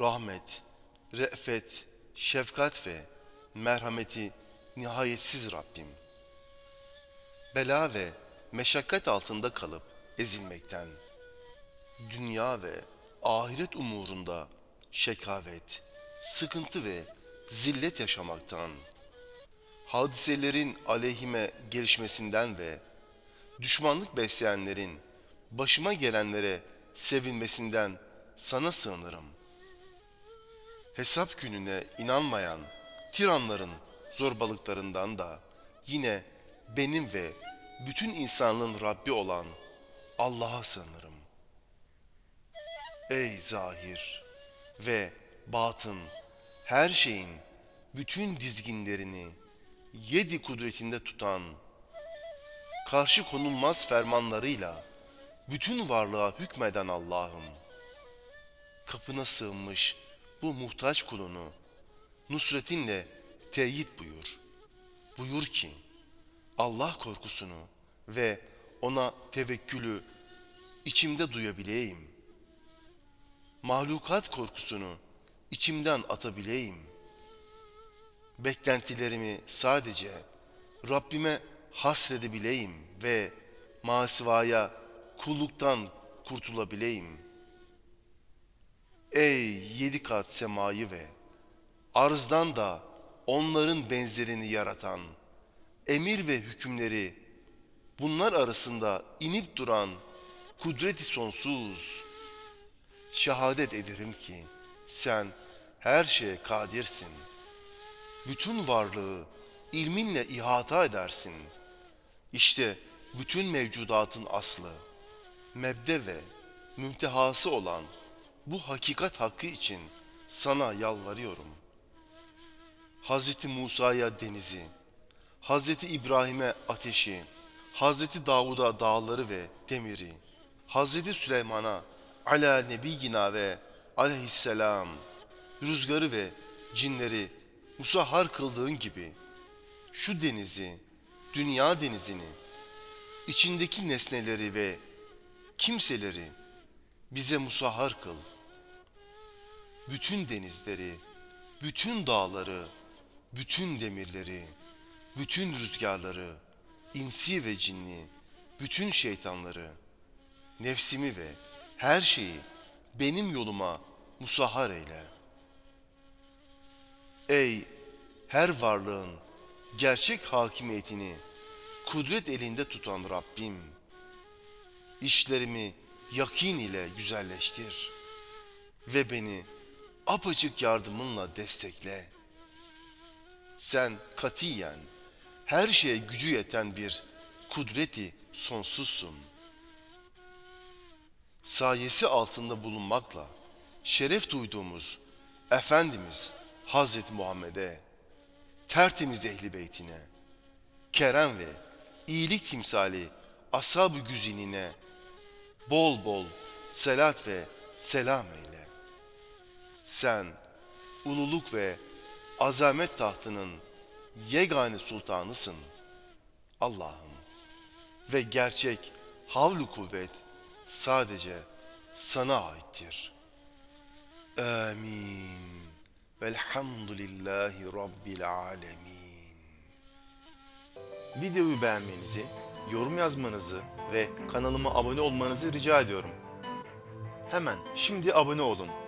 rahmet, re'fet, şefkat ve merhameti nihayetsiz Rabbim. Bela ve meşakkat altında kalıp ezilmekten, dünya ve ahiret umurunda şekavet, sıkıntı ve zillet yaşamaktan, hadiselerin aleyhime gelişmesinden ve düşmanlık besleyenlerin başıma gelenlere sevinmesinden sana sığınırım. Hesap gününe inanmayan tiranların zorbalıklarından da yine benim ve bütün insanlığın Rabbi olan Allah'a sığınırım. Ey zahir ve batın her şeyin bütün dizginlerini yedi kudretinde tutan, karşı konulmaz fermanlarıyla bütün varlığa hükmeden Allah'ım. Kapına sığınmış bu muhtaç kulunu nusretinle teyit buyur. Buyur ki Allah korkusunu ve ona tevekkülü içimde duyabileyim. Mahlukat korkusunu içimden atabileyim. Beklentilerimi sadece Rabbime hasredebileyim ve masivaya kulluktan kurtulabileyim. Ey yedi kat semayı ve arzdan da onların benzerini yaratan, emir ve hükümleri bunlar arasında inip duran kudreti sonsuz. Şehadet ederim ki sen her şeye kadirsin. Bütün varlığı ilminle ihata edersin. İşte bütün mevcudatın aslı, mebde ve müntehası olan bu hakikat hakkı için sana yalvarıyorum. Hazreti Musa'ya denizi, Hazreti İbrahim'e ateşi, Hazreti Davud'a dağları ve demiri, Hazreti Süleyman'a ala nebiyyina ve aleyhisselam rüzgarı ve cinleri musahhar kıldığın gibi şu denizi, dünya denizini, içindeki nesneleri ve kimseleri bize musahhar kıl. Bütün denizleri, bütün dağları, bütün demirleri, bütün rüzgarları, insi ve cinni, bütün şeytanları, nefsimi ve her şeyi benim yoluma musahhar eyle. Ey her varlığın gerçek hakimiyetini kudret elinde tutan Rabbim, işlerimi yakin ile güzelleştir ve beni apaçık yardımınla destekle. Sen katiyen her şeye gücü yeten bir kudreti sonsuzsun. Sayesi altında bulunmakla şeref duyduğumuz Efendimiz Hazreti Muhammed'e, tertemiz ehli beytine, kerem ve iyilik timsali ashab-ı güzinine bol bol selat ve selam eyle. Sen ululuk ve azamet tahtının yegane sultanısın Allah'ım ve gerçek havlu kuvvet sadece sana aittir. Amin. Velhamdülillahi Rabbil alemin. Videoyu beğenmenizi, yorum yazmanızı ve kanalıma abone olmanızı rica ediyorum. Hemen şimdi abone olun.